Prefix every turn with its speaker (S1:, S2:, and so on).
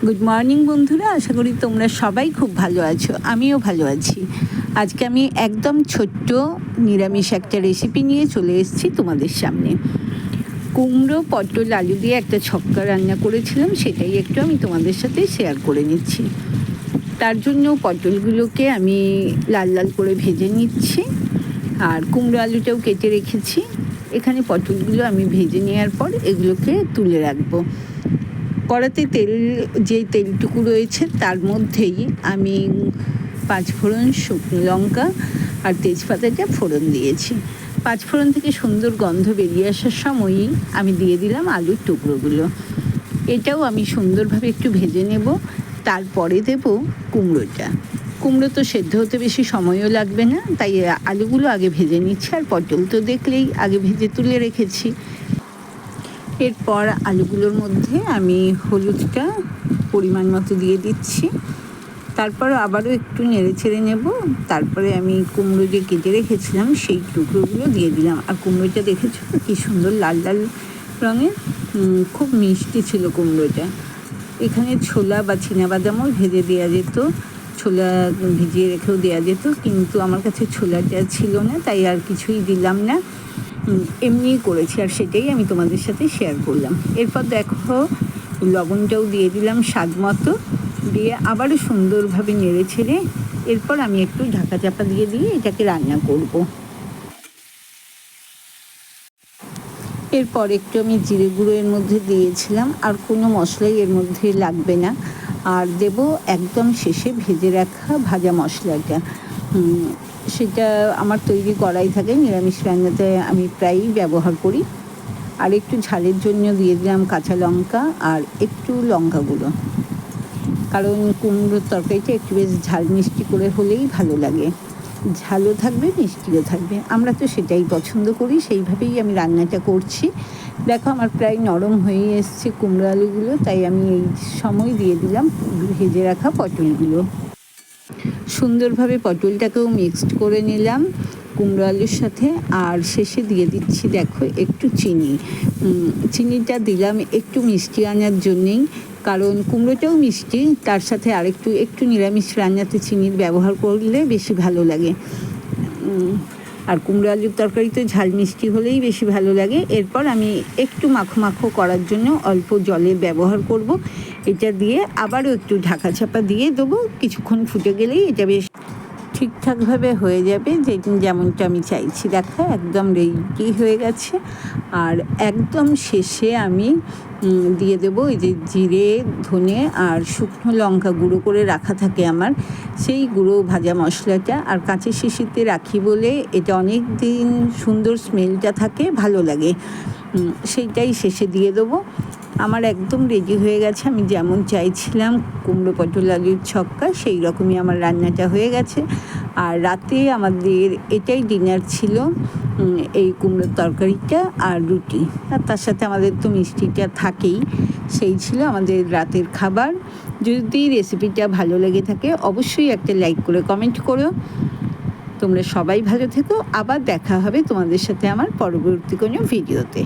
S1: Good morning বন্ধুরা। আশা করি তোমরা সবাই খুব ভালো আছো। আমিও ভালো আছি। আজকে আমি একদম ছোট্ট নিরামিষ একটা রেসিপি নিয়ে চলে এসেছি তোমাদের সামনে। কুমড়ো, পটল, আলু দিয়ে একটা ছক্কা রান্না করেছিলাম, সেটাই একটু আমি তোমাদের সাথে শেয়ার করে নিচ্ছি। তার জন্য পটলগুলোকে আমি লাল লাল করে ভেজে নিচ্ছি। আর কুমড়ো আলুটাও কেটে রেখেছি। এখানে পটলগুলো আমি ভেজে নেওয়ার পর এগুলোকে তুলে রাখব। কড়াতে তেল, যে তেলটুকু রয়েছে তার মধ্যেই আমি পাঁচ পাঁচফোড়ন শুকনো লঙ্কা আর তেজপাতাটা ফোড়ন দিয়েছি। পাঁচফোড়ন থেকে সুন্দর গন্ধ বেরিয়ে আসার সময়ই আমি দিয়ে দিলাম আলুর টুকরোগুলো। এটাও আমি সুন্দরভাবে একটু ভেজে নেব, তারপরে দেব কুমড়োটা। কুমড়ো তো সেদ্ধ হতে বেশি সময়ও লাগবে না, তাই আলুগুলো আগে ভেজে নিচ্ছি আর পটল তো দেখলেই আগে ভেজে তুলে রেখেছি। এরপর আলুগুলোর মধ্যে আমি হলুদটা পরিমাণ মতো দিয়ে দিচ্ছি। তারপর আবারও একটু নেড়ে ছেড়ে নেব। তারপরে আমি কুমড়ো যে কেটে রেখেছিলাম, সেই টুকরোগুলো দিয়ে দিলাম। আর কুমড়োটা দেখেছ কি সুন্দর লাল লাল রঙের? খুব মিষ্টি ছিল কুমড়োটা। এখানে ছোলা বা বাদামও ভেজে দেওয়া যেত। ছোলা ভিজিয়ে রেখেও দেওয়া যেত, কিন্তু আমার কাছে ছোলাটা ছিল না, তাই আর কিছুই দিলাম না। এমনিই করেছি আর সেটাই আমি তোমাদের সাথে শেয়ার করলাম। এরপর দেখো, লবণটাও দিয়ে দিলাম স্বাদ মতো, দিয়ে আবারও সুন্দরভাবে নেড়ে ছেড়ে এরপর আমি একটু ঢাকা চাপা দিয়ে দিয়ে এটাকে রান্না করব। এরপর একটু আমি জিরে গুঁড়ো এর মধ্যে দিয়েছিলাম, আর কোনো মশলাই এর মধ্যে লাগবে না। আর দেব একদম শেষে ভেজে রাখা ভাজা মশলাটা। সেটা আমার তৈরি করাই থাকে। নিরামিষ রান্নাতে আমি প্রায়ই ব্যবহার করি। আর একটু ঝালের জন্য দিয়ে দিলাম কাঁচা লঙ্কা আর একটু লঙ্কা গুঁড়ো। কারণ কুমড়োর তরকারিটা একটু বেশ ঝাল মিষ্টি করে হলেই ভালো লাগে। ঝালও থাকবে, মিষ্টিও থাকবে। আমরা তো সেটাই পছন্দ করি, সেইভাবেই আমি রান্নাটা করছি। দেখো, আমার প্রায় নরম হয়ে এসছে কুমড়ো আলুগুলো, তাই আমি এই সময় দিয়ে দিলাম ভেজে রাখা পটলগুলো। সুন্দরভাবে পটলটাকেও মিক্সড করে নিলাম কুমড়ো আলুর সাথে, আর শেষে দিয়ে দিচ্ছি দেখো একটু চিনি। চিনিটা দিলাম একটু মিষ্টি আনার জন্যেই, কারণ কুমড়োটাও মিষ্টি, তার সাথে আরেকটু, একটু নিরামিষ রান্নাতে চিনির ব্যবহার করলে বেশি ভালো লাগে। আর কুমড়ো আলুর তরকারি তো ঝাল মিষ্টি হলেই বেশি ভালো লাগে। এরপর আমি একটু মাখো মাখো করার জন্য অল্প জলে ব্যবহার করব। এটা দিয়ে আবারও একটু ঢাকা ছাপা দিয়ে দেবো। কিছুক্ষণ ফুটে গেলেই এটা বেশ ঠিকঠাকভাবে হয়ে যাবে, যে যেমনটা আমি চাইছি। দেখো, একদম রেডি হয়ে গেছে। আর একদম শেষে আমি দিয়ে দেবো এই যে জিরে, ধনে আর শুকনো লঙ্কা গুঁড়ো করে রাখা থাকে আমার। সেই গুঁড়ো ভাজা মশলাটা। আর কাঁচি শিশিতে রাখি বলে এটা অনেক দিন সুন্দর স্মেলটা থাকে, ভালো লাগে। সেইটাই শেষে দিয়ে দেবো। আমার একদম রেডি হয়ে গেছে, আমি যেমন চাইছিলাম, কুমড়ো পটল, আলুর ছক্কা, সেই রকমই আমার রান্নাটা হয়ে গেছে। আর রাতে আমাদের এটাই ডিনার ছিল এই কুমড়োর তরকারিটা আর রুটি। আর তার সাথে আমাদের তো মিষ্টিটা থাকেই, সেই ছিল আমাদের রাতের খাবার। যদি রেসিপিটা ভালো লেগে থাকে, অবশ্যই একটা লাইক করে কমেন্ট করো। তোমরা সবাই ভালো থেকো, আবার দেখা হবে তোমাদের সাথে আমার পরবর্তী কোনো ভিডিওতে